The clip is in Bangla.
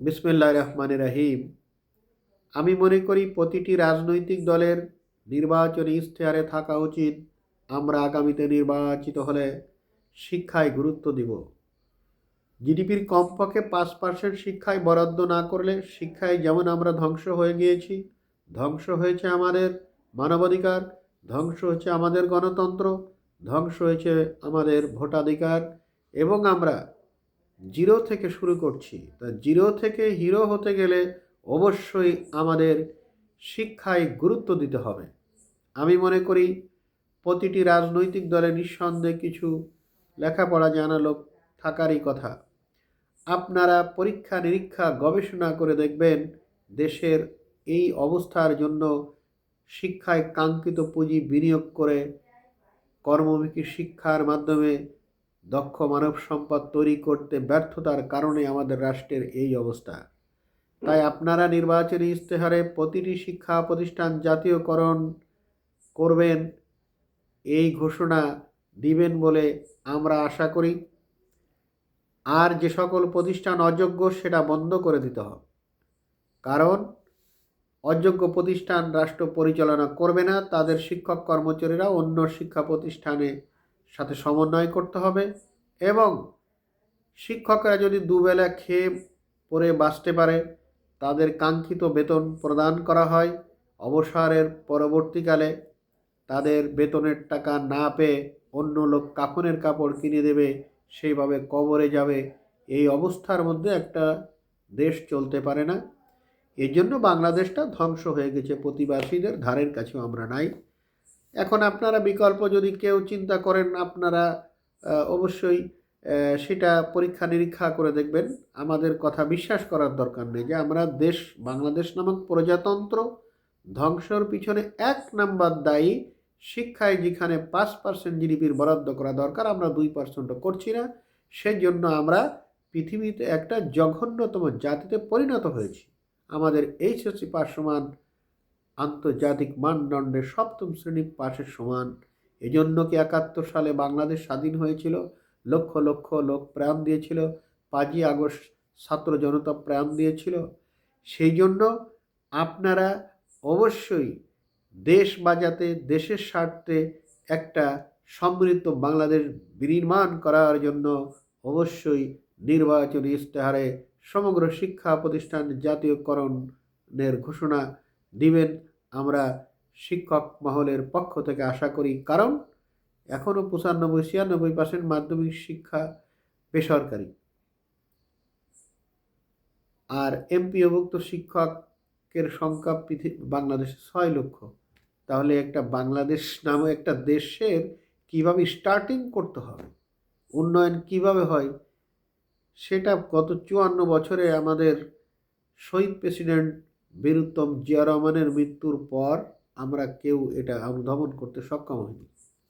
বিসমিল্লাহ রহমান রাহিম। আমি মনে করি প্রতিটি রাজনৈতিক দলের নির্বাচনী ইশতেহারে থাকা উচিত। আমরা আগামীতে নির্বাচিত হলে শিক্ষায় গুরুত্ব দিব। জিডিপির কমপক্ষে পাঁচ পার্সেন্ট শিক্ষায় বরাদ্দ না করলে শিক্ষায় যেমন আমরা ধ্বংস হয়ে গিয়েছি, ধ্বংস হয়েছে আমাদের মানবাধিকার, ধ্বংস হয়েছে আমাদের গণতন্ত্র, ধ্বংস হয়েছে আমাদের ভোটাধিকার এবং আমরা জিরো থেকে শুরু করছি। তা জিরো থেকে হিরো হতে গেলে অবশ্যই আমাদের শিক্ষায় গুরুত্ব দিতে হবে। আমি মনে করি প্রতিটি রাজনৈতিক দলে নিঃসন্দেহে কিছু লেখাপড়া জানা লোক থাকারই কথা। আপনারা পরীক্ষা, নিরীক্ষা, গবেষণা করে দেখবেন দেশের এই অবস্থার জন্য শিক্ষায় কাঙ্ক্ষিত পুঁজি বিনিয়োগ করে কর্মমুখী শিক্ষার মাধ্যমে দক্ষ মানব সম্পদ তৈরি করতে ব্যর্থতার কারণে আমাদের রাষ্ট্রের এই অবস্থা। তাই আপনারা নির্বাচনী ইশতেহারে প্রতিটি শিক্ষা প্রতিষ্ঠান জাতীয়করণ করবেন, এই ঘোষণা দিবেন বলে আমরা আশা করি। আর যে সকল প্রতিষ্ঠান অযোগ্য সেটা বন্ধ করে দিতে হবে। কারণ অযোগ্য প্রতিষ্ঠান রাষ্ট্র পরিচালনা করবে না, তাদের শিক্ষক কর্মচারীরা অন্য শিক্ষা প্রতিষ্ঠানে সাথে সমন্বয় করতে হবে এবং শিক্ষকরা যদি দুবেলা খেয়ে পরে বাঁচতে পারে, তাদের কাঙ্ক্ষিত বেতন প্রদান করা হয়। অবসরের পরবর্তীকালে তাদের বেতনের টাকা না পেয়ে অন্য লোক কাফনের কাপড় কিনে দেবে, সেইভাবে কবরে যাবে। এই অবস্থার মধ্যে একটা দেশ চলতে পারে না। এই জন্য বাংলাদেশটা ধ্বংস হয়ে গেছে। প্রতিবাসীদের ধারের কাছেও আমরা নাই। এখন আপনারা বিকল্প যদি কেউ চিন্তা করেন, আপনারা অবশ্যই সেটা পরীক্ষা নিরীক্ষা করে দেখবেন। আমাদের কথা বিশ্বাস করার দরকার নেই যে আমরা দেশ, বাংলাদেশ নামক প্রজাতন্ত্র ধ্বংসর পিছনে এক নাম্বার দায়ী, শিক্ষায় যেখানে পাঁচ পার্সেন্ট জিডিপির বরাদ্দ করা দরকার, আমরা দুই পার্সেন্টও করছি না। সেই জন্য আমরা পৃথিবীতে একটা জঘন্যতম জাতিতে পরিণত হয়েছি। আমাদের এইচএসসি পাস সমান আন্তর্জাতিক মানদণ্ডে সপ্তম শ্রেণি পাশের সমান। এজন্য কি একাত্তর সালে বাংলাদেশ স্বাধীন হয়েছিল? লক্ষ লক্ষ লোক প্রাণ দিয়েছিল। পাঁচই আগস্ট ছাত্র জনতা প্রাণ দিয়েছিল। সেই জন্য আপনারা অবশ্যই দেশ বাজাতে দেশের স্বার্থে একটা সমৃদ্ধ বাংলাদেশ বিনির্মাণ করার জন্য অবশ্যই নির্বাচনী ইশতেহারে সমগ্র শিক্ষা প্রতিষ্ঠান জাতীয়করণের ঘোষণা দিবেন। আমরা শিক্ষক মহলের পক্ষ থেকে আশা করি, কারণ এখনও পঁচানব্বই, ছিয়ানব্বই পার্সেন্ট মাধ্যমিক শিক্ষা বেসরকারি। আর এমপিওভুক্ত শিক্ষকের সংখ্যা পৃথিবী বাংলাদেশে ছয় লক্ষ। তাহলে একটা বাংলাদেশ নামে একটা দেশের কীভাবে স্টার্টিং করতে হবে? উন্নয়ন কীভাবে হয়? সেটা গত চুয়ান্ন বছরে আমাদের শহীদ প্রেসিডেন্ট বীরুত্তম জিয়া রহমানের মৃত্যুর পর আমরা কেউ এটা অনুধাবন করতে সক্ষম হইনি।